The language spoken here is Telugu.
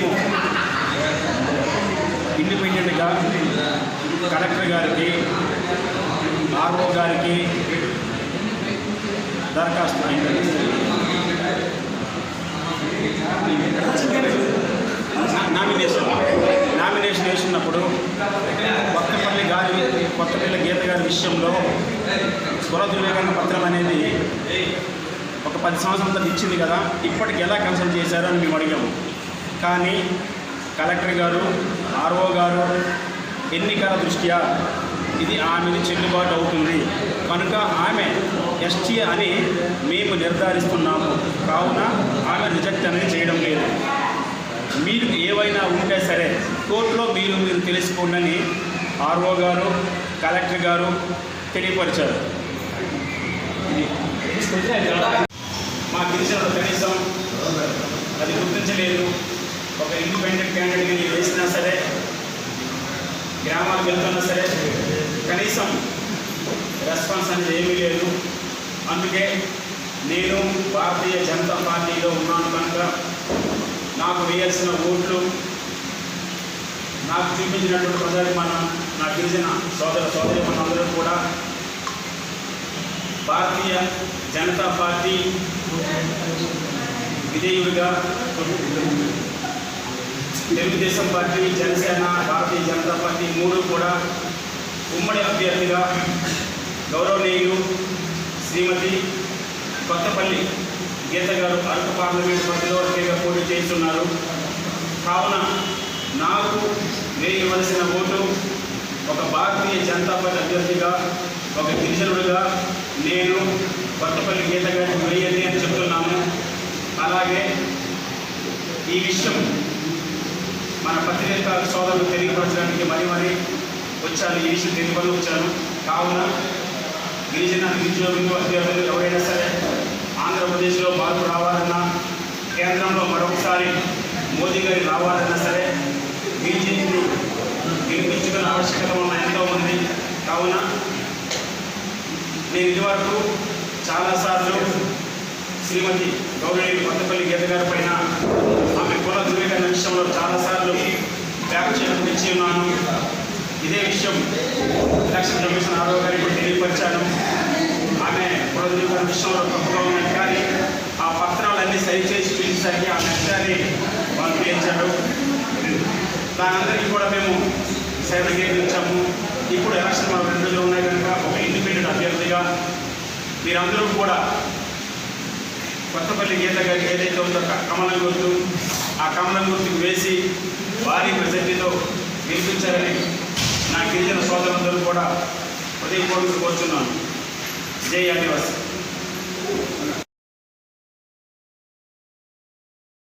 మేము ఇండిపెండెంట్గా కలెక్టర్ గారికి ఆర్ఓ గారికి దరఖాస్తు నామినేషన్ నామినేషన్ వేసినప్పుడు కొత్తపల్లి గారి కొత్తపల్లి గీత గారి విషయంలో స్వర ధృవీకరణ పత్రం అనేది ఒక పది సంవత్సరాల తర్వాత ఇచ్చింది కదా ఇప్పటికి ఎలా కన్సల్ట్ చేశారో అని మేము అడిగాము. కానీ కలెక్టర్ గారు ఆర్ఓ గారు ఎన్నికల దృష్ట్యా ఇది ఆమెది చెల్లుబాటు అవుతుంది. కనుక ఆమె ఎస్టీ అని మేము నిర్ధారిస్తున్నాము. కావున ఆమె రిజెక్ట్ అనేది చేయడం లేదు. మీరు ఏవైనా ఉంటే సరే కోర్టులో మీరు మీరు తెలుసుకోండి ఆర్ఓ గారు కలెక్టర్ గారు తెలియపరిచారు. మాకు తెలిసిన కనీసం అది గుర్తించలేదు. ఒక ఇండిపెండెంట్ క్యాండిడేట్ని నేను వేసినా సరే గ్రామాలకు వెళ్తున్నా సరే కనీసం రెస్పాన్స్ అనేది ఏమీ లేదు. అందుకే నేను భారతీయ జనతా పార్టీలో ఉన్నాను కనుక నాకు వేయాల్సిన ఓట్లు నాకు చూపించినటువంటి ప్రజాభిమానం నా గిరిజన సోదర సోదరి అందరూ కూడా భారతీయ జనతా పార్టీ విధేయుడిగా తెలుగుదేశం పార్టీ జనసేన భారతీయ జనతా పార్టీ మూడు కూడా ఉమ్మడి అభ్యర్థిగా గౌరవనీయులు శ్రీమతి కొత్తపల్లి గీత గారు అరకు పార్లమెంట్ పరిధిలో ఒకేగా పోటీ చేస్తున్నారు. కావున నాకు వేయవలసిన ఓటు ఒక భారతీయ జనతా పార్టీ అభ్యర్థిగా ఒక గిరిజనుడిగా నేను కొత్తపల్లి గీత గారికి వేయండి అని చెప్తున్నాను. అలాగే ఈ విషయం మన పత్రిక సోదరులు తెలియపరచడానికి మరి మరి వచ్చాను ఈ విషయం తెలియపడి వచ్చాను కావున గిరిజన నిరుద్యోగులు అభ్యర్థులు ఎవరైనా సరే ఆంధ్రప్రదేశ్లో మార్పు రావాలన్నా కేంద్రంలో మరొకసారి మోదీ గారి రావాలన్నా సరే బీజేపీని గెలిపించుకునే ఆవశ్యకత ఉన్న ఎంతోమంది కావున నేను ఇదివరకు చాలాసార్లు శ్రీమతి గౌరవీ కొత్తపల్లి గీత గారి పైన ఆమె కుల ధృవీకరణ విషయంలో చాలాసార్లు వ్యాఖ్యలు ఉన్నాను ఇదే విషయం ఎలక్షన్ కమిషన్ ఆరో గారికి తెలియపరిచాను ఆమె కుల విషయంలో తప్పుగా ఉన్నట్టు కానీ ఆ పత్రాలన్నీ సరిచేసి పిలిచేసరికి ఆ నష్టాన్ని వాళ్ళు పేర్చారు దానందరికీ కూడా మేము సేవకేంద్రించాము ఇప్పుడు ఎలక్షన్ మన రెండు ఉన్నాయి కనుక ఒక ఇండిపెండెంట్ అభ్యర్థిగా మీరందరూ కూడా కొత్తపల్లి గీత గారికి ఏదైతే ఉందో కమలం గుర్తు ఆ కమలం గుర్తుకు వేసి భారీ మెజార్టీతో గెలిపించారని నా గిరిజన సోదరులందరూ కూడా హృదయపూర్వక కోరుతున్నాను జై ఆదివాసి.